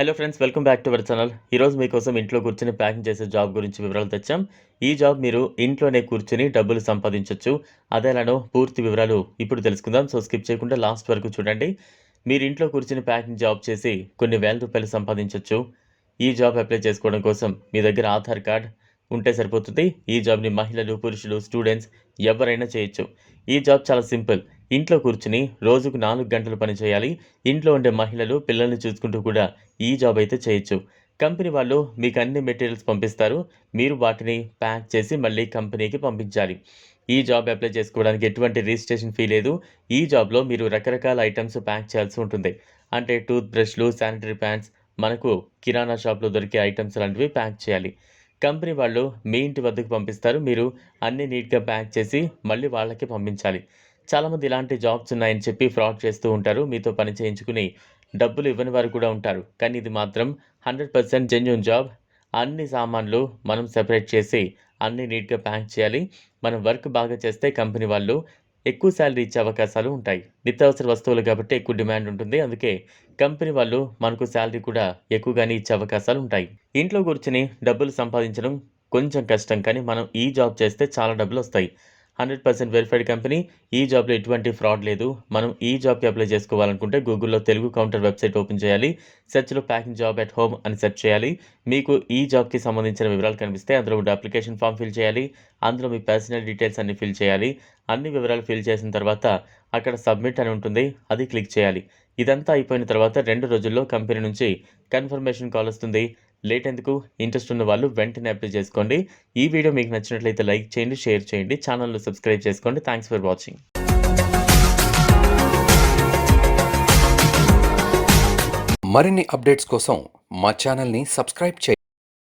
Hello friends welcome back to our channel ఈరోజు మీకోసం ఇంట్లో కూర్చొని ప్యాకింగ్ చేసే జాబ్ గురించి వివరాలు తెచ్చాం. ఈ జాబ్ మీరు ఇంట్లోనే కూర్చొని డబ్బులు సంపాదించవచ్చు అదేలానో పూర్తి వివరాలు ఇప్పుడు తెలుసుకుందాం. సో స్కిప్ చేయకుండా లాస్ట్ వరకు చూడండి. మీరు ఇంట్లో కూర్చొని ప్యాకింగ్ జాబ్ చేసి కొన్ని వేల రూపాయలు సంపాదించవచ్చు ఈ జాబ్ అప్లై చేసుకోవడం కోసం మీ దగ్గర ఆధార్ కార్డ్ ఉంటే సరిపోతుంది. ఈ జాబ్ని మహిళలు పురుషులు స్టూడెంట్స్ ఎవరైనా చేయొచ్చు. ఈ జాబ్ చాలా సింపుల్ ఇంట్లో కూర్చుని రోజుకు నాలుగు గంటలు పని చేయాలి. ఇంట్లో ఉండే మహిళలు పిల్లల్ని చూసుకుంటూ కూడా ఈ జాబ్ అయితే చేయొచ్చు. కంపెనీ వాళ్ళు మీకు అన్ని మెటీరియల్స్ పంపిస్తారు. మీరు వాటిని ప్యాక్ చేసి మళ్ళీ కంపెనీకి పంపించాలి. ఈ జాబ్ అప్లై చేసుకోవడానికి ఎటువంటి రిజిస్ట్రేషన్ ఫీ లేదు. ఈ జాబ్లో మీరు రకరకాల ఐటమ్స్ ప్యాక్ చేయాల్సి ఉంటుంది. అంటే టూత్ బ్రష్లు శానిటరీ ప్యాడ్స్ మనకు కిరాణా షాప్లో దొరికే ఐటమ్స్ లాంటివి ప్యాక్ చేయాలి. కంపెనీ వాళ్ళు మీ ఇంటి వద్దకు పంపిస్తారు. మీరు అన్ని నీట్గా ప్యాక్ చేసి మళ్ళీ వాళ్ళకి పంపించాలి. చాలామంది ఇలాంటి జాబ్స్ ఉన్నాయని చెప్పి ఫ్రాడ్ చేస్తూ ఉంటారు. మీతో పని చేయించుకుని డబ్బులు ఇవ్వని వారు కూడా ఉంటారు. కానీ ఇది మాత్రం హండ్రెడ్ పర్సెంట్ జెన్యున్ జాబ్. అన్ని సామాన్లు మనం సెపరేట్ చేసి అన్ని నీట్గా ప్యాక్ చేయాలి. మనం వర్క్ బాగా చేస్తే కంపెనీ వాళ్ళు ఎక్కువ శాలరీ ఇచ్చే అవకాశాలు ఉంటాయి. నిత్యావసర వస్తువులు కాబట్టి ఎక్కువ డిమాండ్ ఉంటుంది. అందుకే కంపెనీ వాళ్ళు మనకు శాలరీ కూడా ఎక్కువగానే ఇచ్చే అవకాశాలు ఉంటాయి. ఇంట్లో కూర్చుని డబ్బులు సంపాదించడం కొంచెం కష్టం. కానీ మనం ఈ జాబ్ చేస్తే చాలా డబ్బులు వస్తాయి. హండ్రెడ్ పర్సెంట్ వెరిఫైడ్ కంపెనీ ఈ జాబ్లో ఎటువంటి ఫ్రాడ్ లేదు. మనం ఈ జాబ్కి అప్లై చేసుకోవాలనుకుంటే గూగుల్లో తెలుగు కౌంటర్ వెబ్సైట్ ఓపెన్ చేయాలి సెర్చ్లో ప్యాకింగ్ జాబ్ అట్ హోమ్ అని సెర్చ్ చేయాలి. మీకు ఈ జాబ్కి సంబంధించిన వివరాలు కనిపిస్తే అందులో ఉండే అప్లికేషన్ ఫామ్ ఫిల్ చేయాలి అందులో మీ పర్సనల్ డీటెయిల్స్ అన్ని ఫిల్ చేయాలి. అన్ని వివరాలు ఫిల్ చేసిన తర్వాత అక్కడ సబ్మిట్ అని ఉంటుంది అది క్లిక్ చేయాలి. ఇదంతా అయిపోయిన తర్వాత రెండు రోజుల్లో కంపెనీ నుంచి కన్ఫర్మేషన్ కాల్ వస్తుంది. లేట్ ఎందుకు? ఇంట్రెస్ట్ ఉన్న వాళ్ళు వెంటనే అప్లై చేసుకోండి. ఈ వీడియో మీకు నచ్చినట్లయితే లైక్ చేయండి షేర్ చేయండి ఛానల్ను సబ్స్క్రైబ్ చేసుకోండి. థ్యాంక్స్ ఫర్ వాచింగ్ మరిన్ని అప్డేట్స్ కోసం మా ఛానల్ని సబ్స్క్రైబ్ చేయండి.